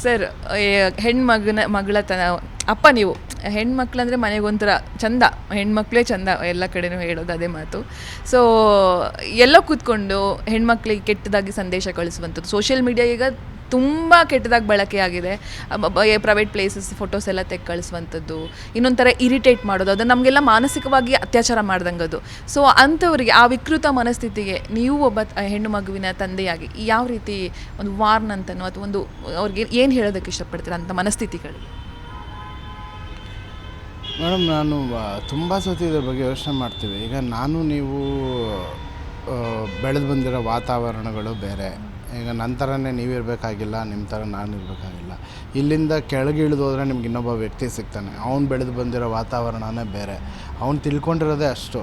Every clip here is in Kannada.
ಸರ್ ಹೆಣ್ಮಗನ ಮಗಳ ತನ ಅಪ್ಪ ನೀವು, ಹೆಣ್ಮಕ್ಳಂದರೆ ಮನೆಗೊಂಥರ ಚಂದ, ಹೆಣ್ಮಕ್ಳೇ ಚಂದ, ಎಲ್ಲ ಕಡೆನೂ ಹೇಳೋದು ಅದೇ ಮಾತು. ಸೊ ಎಲ್ಲ ಕೂತ್ಕೊಂಡು ಹೆಣ್ಮಕ್ಳಿಗೆ ಕೆಟ್ಟದಾಗಿ ಸಂದೇಶ ಕಳಿಸುವಂಥದ್ದು ಸೋಷಿಯಲ್ ಮೀಡಿಯಾ ಈಗ ತುಂಬ ಕೆಟ್ಟದಾಗಿ ಬಳಕೆ ಆಗಿದೆ. ಪ್ರೈವೇಟ್ ಪ್ಲೇಸಸ್ ಫೋಟೋಸ್ ಎಲ್ಲ ತೆಗೆ ಕಳಿಸುವಂಥದ್ದು, ಇನ್ನೊಂಥರ ಇರಿಟೇಟ್ ಮಾಡೋದು, ಅದು ನಮಗೆಲ್ಲ ಮಾನಸಿಕವಾಗಿ ಅತ್ಯಾಚಾರ ಮಾಡ್ದಂಗೆ ಅದು ಸೊ ಅಂಥವರಿಗೆ ಆ ವಿಕೃತ ಮನಸ್ಥಿತಿಗೆ ನೀವು ಒಬ್ಬ ಹೆಣ್ಣು ಮಗುವಿನ ತಂದೆಯಾಗಿ ಯಾವ ರೀತಿ ಒಂದು ವಾರ್ನ್ ಅಂತನೋ ಅಥವಾ ಒಂದು, ಅವ್ರಿಗೆ ಏನು ಹೇಳೋದಕ್ಕೆ ಇಷ್ಟಪಡ್ತೀರ ಅಂತ ಮನಸ್ಥಿತಿಗಳು? ಮೇಡಮ್, ನಾನು ತುಂಬ ಸತಿ ಇದ್ರ ಬಗ್ಗೆ ಯೋಚನೆ ಮಾಡ್ತೀವಿ. ಈಗ ನಾನು, ನೀವು ಬೆಳೆದು ಬಂದಿರೋ ವಾತಾವರಣಗಳು ಬೇರೆ. ಈಗ ನನ್ನ ಥರನೇ ನೀವಿರಬೇಕಾಗಿಲ್ಲ ನಿಮ್ಮ ಥರ ನಾನು ಇರಬೇಕಾಗಿಲ್ಲ. ಇಲ್ಲಿಂದ ಕೆಳಗೆ ಹೋದರೆ ನಿಮ್ಗೆ ಇನ್ನೊಬ್ಬ ವ್ಯಕ್ತಿ ಸಿಗ್ತಾನೆ. ಅವ್ನು ಬೆಳೆದು ಬಂದಿರೋ ವಾತಾವರಣನೇ ಬೇರೆ. ಅವ್ನು ತಿಳ್ಕೊಂಡಿರೋದೇ ಅಷ್ಟು.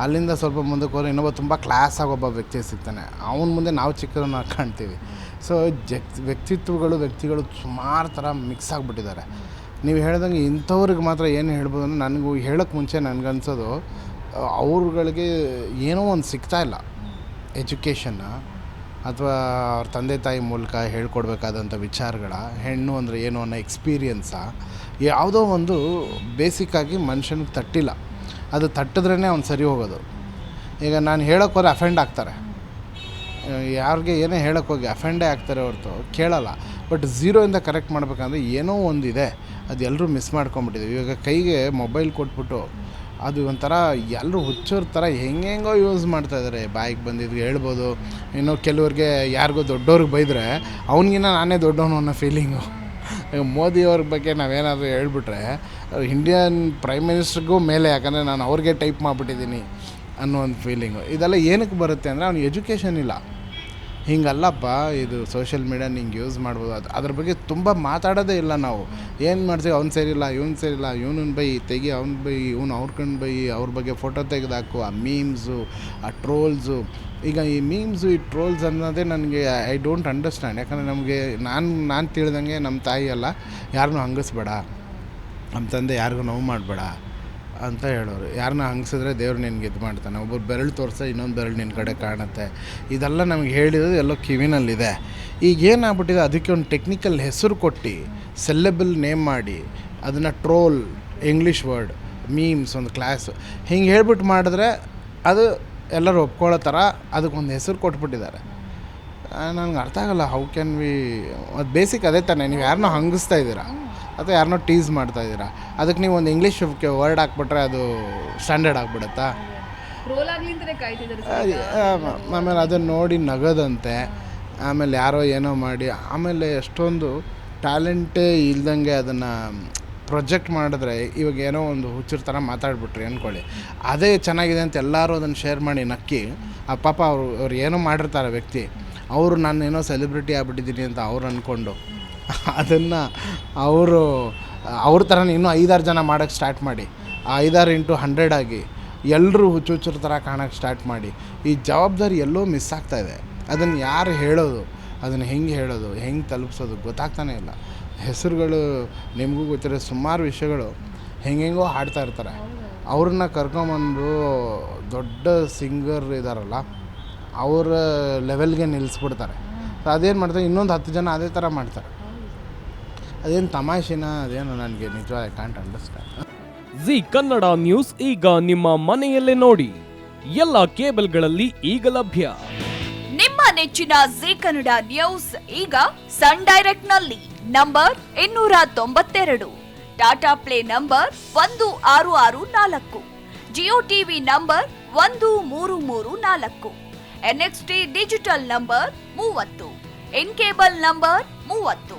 ಅಲ್ಲಿಂದ ಸ್ವಲ್ಪ ಮುಂದಕ್ಕೆ ಹೋದ್ರೆ ಇನ್ನೊಬ್ಬ ತುಂಬ ಕ್ಲಾಸಾಗಿ ಒಬ್ಬ ವ್ಯಕ್ತಿ ಸಿಗ್ತಾನೆ. ಅವನ ಮುಂದೆ ನಾವು ಚಿಕ್ಕದನ್ನ ಕಾಣ್ತೀವಿ. ಸೊ ಜಕ್, ವ್ಯಕ್ತಿತ್ವಗಳು, ವ್ಯಕ್ತಿಗಳು ಸುಮಾರು ಥರ ಮಿಕ್ಸ್ ಆಗಿಬಿಟ್ಟಿದ್ದಾರೆ. ನೀವು ಹೇಳ್ದಂಗೆ ಇಂಥವ್ರಿಗೆ ಮಾತ್ರ ಏನು ಹೇಳ್ಬೋದು ಅಂದರೆ ನನಗೂ ಹೇಳೋಕ್ಕೆ ಮುಂಚೆ ನನಗನ್ಸೋದು, ಅವ್ರುಗಳಿಗೆ ಏನೋ ಒಂದು ಸಿಗ್ತಾ ಇಲ್ಲ. ಎಜುಕೇಷನ್ನ ಅಥವಾ ಅವ್ರ ತಂದೆ ತಾಯಿ ಮೂಲಕ ಹೇಳ್ಕೊಡ್ಬೇಕಾದಂಥ ವಿಚಾರಗಳ, ಹೆಣ್ಣು ಅಂದರೆ ಏನು ಅನ್ನೋ ಎಕ್ಸ್ಪೀರಿಯನ್ಸಾ ಯಾವುದೋ ಒಂದು ಬೇಸಿಕ್ಕಾಗಿ ಮನುಷ್ಯನಿಗೆ ತಟ್ಟಿಲ್ಲ. ಅದು ತಟ್ಟಿದ್ರೇ ಅವ್ನು ಸರಿ ಹೋಗೋದು. ಈಗ ನಾನು ಹೇಳೋಕ್ಕೆ ಹೋದ್ರೆ ಅಫೆಂಡ್ ಆಗ್ತಾರೆ. ಯಾರಿಗೆ ಏನೇ ಹೇಳೋಕ್ಕೆ ಹೋಗಿ ಅಫೆಂಡೇ ಆಗ್ತಾರೆ ಹೊರತು ಕೇಳಲ್ಲ. ಬಟ್ ಝೀರೋಯಿಂದ ಕರೆಕ್ಟ್ ಮಾಡಬೇಕಂದ್ರೆ ಏನೋ ಒಂದಿದೆ. ಅದು ಎಲ್ಲರೂ ಮಿಸ್ ಮಾಡ್ಕೊಂಬಿಟ್ಟಿದ್ದೀವಿ ಇವಾಗ ಕೈಗೆ ಮೊಬೈಲ್ ಕೊಟ್ಬಿಟ್ಟು ಅದು ಒಂಥರ ಎಲ್ಲರೂ ಹುಚ್ಚೋರ ಥರ ಹೆಂಗೆಂಗೋ ಯೂಸ್ ಮಾಡ್ತಾ ಇದ್ದಾರೆ ಬಾಯಿಗೆ ಬಂದಿದ್ದು ಹೇಳ್ಬೋದು. ಇನ್ನು ಕೆಲವ್ರಿಗೆ ಯಾರಿಗೋ ದೊಡ್ಡವ್ರಿಗೆ ಬೈದರೆ ಅವನಿಗಿನ್ನ ನಾನೇ ದೊಡ್ಡವನು ಅನ್ನೋ ಫೀಲಿಂಗು ಮೋದಿಯವ್ರ ಬಗ್ಗೆ ನಾವೇನಾದರೂ ಹೇಳ್ಬಿಟ್ರೆ ಇಂಡಿಯನ್ ಪ್ರೈಮ್ ಮಿನಿಸ್ಟ್ರಿಗೂ ಮೇಲೆ, ಯಾಕಂದರೆ ನಾನು ಅವ್ರಿಗೆ ಟೈಪ್ ಮಾಡಿಬಿಟ್ಟಿದ್ದೀನಿ ಅನ್ನೋ ಒಂದು ಫೀಲಿಂಗು ಇದೆಲ್ಲ ಏನಕ್ಕೆ ಬರುತ್ತೆ ಅಂದರೆ ಅವ್ನಿಗೆ ಎಜುಕೇಷನ್ ಇಲ್ಲ. ಹಿಂಗಲ್ಲಪ್ಪ, ಇದು ಸೋಷಿಯಲ್ ಮೀಡಿಯಾ ಹಿಂಗೆ ಯೂಸ್ ಮಾಡ್ಬೋದು. ಅದು ಅದ್ರ ಬಗ್ಗೆ ತುಂಬ ಮಾತಾಡೋದೇ ಇಲ್ಲ ನಾವು. ಏನು ಮಾಡ್ತೀವಿ, ಅವ್ನು ಸರಿಯಿಲ್ಲ ಇವ್ನು ಸರಿಯಿಲ್ಲ ಇವನನ್ನ ಬೈ, ತೆಗಿ ಅವ್ನ ಬೈ, ಇವ್ನು ಅವ್ರ ಕಣ್ಣು ಬೈ, ಅವ್ರ ಬಗ್ಗೆ ಫೋಟೋ ತೆಗೆದಾಕು, ಆ ಮೀಮ್ಸು ಆ ಟ್ರೋಲ್ಸು ಈಗ ಈ ಮೀಮ್ಸು ಈ ಟ್ರೋಲ್ಸ್ ಅನ್ನೋದೇ ನನಗೆ ಐ ಡೋಂಟ್ ಅಂಡರ್ಸ್ಟ್ಯಾಂಡ್ ಯಾಕಂದರೆ ನಮಗೆ, ನಾನು ನಾನು ತಿಳಿದಂಗೆ ನಮ್ಮ ತಾಯಿ ಎಲ್ಲ ಯಾರನ್ನೂ ಹಂಗಿಸ್ಬೇಡ. ನಮ್ಮ ತಂದೆ ಯಾರಿಗೂ ನೋವು ಮಾಡಬೇಡ. ಅಂತ ಹೇಳೋರು. ಯಾರನ್ನ ಹಂಗಿಸಿದ್ರೆ ದೇವ್ರು ನಿನ್ಗೆ ಇದು ಮಾಡ್ತಾನೆ. ಒಬ್ಬರು ಬೆರಳು ತೋರಿಸ ಇನ್ನೊಂದು ಬೆರಳು ನಿನ್ನ ಕಡೆ ಕಾಣುತ್ತೆ. ಇದೆಲ್ಲ ನಮಗೆ ಹೇಳಿರೋದು ಎಲ್ಲೋ ಕಿವಿನಲ್ಲಿದೆ. ಈಗ ಏನಾಗ್ಬಿಟ್ಟಿದೆ? ಅದಕ್ಕೆ ಒಂದು ಟೆಕ್ನಿಕಲ್ ಹೆಸರು ಕೊಟ್ಟು ಸೆಲ್ಲೆಬಲ್ ನೇಮ್ ಮಾಡಿ, ಅದನ್ನು ಟ್ರೋಲ್ ಇಂಗ್ಲೀಷ್ ವರ್ಡ್ ಮೀಮ್ಸ್ ಒಂದು ಕ್ಲಾಸ್ ಹಿಂಗೆ ಹೇಳ್ಬಿಟ್ಟು ಮಾಡಿದ್ರೆ ಅದು ಎಲ್ಲರೂ ಒಪ್ಕೊಳ್ಳೋ ಥರ ಅದಕ್ಕೊಂದು ಹೆಸರು ಕೊಟ್ಬಿಟ್ಟಿದ್ದಾರೆ. ನನಗೆ ಅರ್ಥ ಆಗಲ್ಲ. ಹೌ ಕ್ಯಾನ್ ವಿ ಅದು ಬೇಸಿಕ್ ಅದೇ ತಾನೇ. ನೀವು ಯಾರನ್ನೋ ಹಂಗಿಸ್ತಾ ಇದ್ದೀರಾ? ಅಥವಾ ಯಾರನ್ನೋ ಟೀಸ್ ಮಾಡ್ತಾ ಇದ್ದೀರಾ? ಅದಕ್ಕೆ ನೀವು ಒಂದು ಇಂಗ್ಲೀಷ್ ವರ್ಡ್ ಹಾಕ್ಬಿಟ್ರೆ ಅದು ಸ್ಟ್ಯಾಂಡರ್ಡ್ ಆಗಿಬಿಡುತ್ತಾ? ಆಮೇಲೆ ಅದನ್ನು ನೋಡಿ ನಗೋದಂತೆ ಆಮೇಲೆ ಯಾರೋ ಏನೋ ಮಾಡಿ ಆಮೇಲೆ ಎಷ್ಟೊಂದು ಟ್ಯಾಲೆಂಟೇ ಇಲ್ದಂಗೆ ಅದನ್ನು ಪ್ರೊಜೆಕ್ಟ್ ಮಾಡಿದ್ರೆ ಇವಾಗ ಏನೋ ಒಂದು ಹುಚ್ಚರ ಥರ ಮಾತಾಡ್ಬಿಟ್ರಿ ಅಂದ್ಕೊಳ್ಳಿ ಅದೇ ಚೆನ್ನಾಗಿದೆ ಅಂತ ಎಲ್ಲರೂ ಅದನ್ನು ಶೇರ್ ಮಾಡಿ ನಕ್ಕಿ ಆ ಪಾಪ ಅವರು ಅವ್ರು ಏನೋ ಮಾಡಿರ್ತಾರೆ ವ್ಯಕ್ತಿ ಅವರು ನಾನು ಏನೋ ಸೆಲೆಬ್ರಿಟಿ ಆಗಿಬಿಟ್ಟಿದ್ದೀನಿ ಅಂತ ಅವ್ರು ಅಂದ್ಕೊಂಡು ಅದನ್ನು ಅವರು, ಅವ್ರ ಥರ ಇನ್ನೂ ಐದಾರು ಜನ ಮಾಡೋಕ್ಕೆ ಸ್ಟಾರ್ಟ್ ಮಾಡಿ. ಐದಾರು ಇಂಟು ಹಂಡ್ರೆಡ್ ಆಗಿ ಎಲ್ಲರೂ ಹುಚ್ಚು ಹುಚ್ಚರ ಥರ ಕಾಣೋಕ್ಕೆ ಸ್ಟಾರ್ಟ್ ಮಾಡಿ. ಈ ಜವಾಬ್ದಾರಿ ಎಲ್ಲೋ ಮಿಸ್ ಆಗ್ತಾ ಇದೆ. ಅದನ್ನು ಯಾರು ಹೇಳೋದು? ಅದನ್ನು ಹೆಂಗೆ ಹೇಳೋದು? ಹೆಂಗೆ ತಲುಪಿಸೋದು? ಗೊತ್ತಾಗ್ತಾನೆ ಇಲ್ಲ. ಹೆಸರುಗಳು ನಿಮಗೂ ಗೊತ್ತಿರೋ ಸುಮಾರು ವಿಷಯಗಳು ಹೆಂಗೆಂಗೋ ಹಾಡ್ತಾ ಇರ್ತಾರೆ. ಅವ್ರನ್ನ ಕರ್ಕೊಂಬಂದು ದೊಡ್ಡ ಸಿಂಗರ್ ಇದ್ದಾರಲ್ಲ ಅವರ ಲೆವೆಲ್ಗೆ ನಿಲ್ಲಿಸ್ಬಿಡ್ತಾರೆ ಅದೇನು ಮಾಡ್ತಾರೆ? ಇನ್ನೊಂದು ಹತ್ತು ಜನ ಅದೇ ಥರ ಮಾಡ್ತಾರೆ. ಅದೇನು ತಮಾಷೆನಾ? ಅದೇನು ನನಗೆ ನಿಜವಾಗಿ can't understand Zee Kannada news ಈಗ ನಿಮ್ಮ ಮನೆಯಲ್ಲೇ ನೋಡಿ. ಎಲ್ಲ ಕೇಬಲ್ಗಳಲ್ಲಿ ಈಗ ಲಭ್ಯ. ನಿಮ್ಮ ನೆಚ್ಚಿನ ಜಿ ಕನ್ನಡ ನ್ಯೂಸ್ ಈಗ ಸನ್ ಡೈರೆಕ್ಟ್ನಲ್ಲಿ ನಂಬರ್ ಇನ್ನೂರ ತೊಂಬತ್ತೆರಡು. ಟಾಟಾ ಪ್ಲೇ ನಂಬರ್ ಒಂದು ಆರು ಆರು ನಾಲ್ಕು. ಜಿಯೋ ಟಿವಿ ನಂಬರ್ ಒಂದು ಮೂರು ಮೂರು ನಾಲ್ಕು. ಎನ್ಎಕ್ಸ್ಟಿ ಡಿಜಿಟಲ್ ನಂಬರ್ ಮೂವತ್ತು. ಇನ್ ಕೇಬಲ್ ನಂಬರ್ ಮೂವತ್ತು.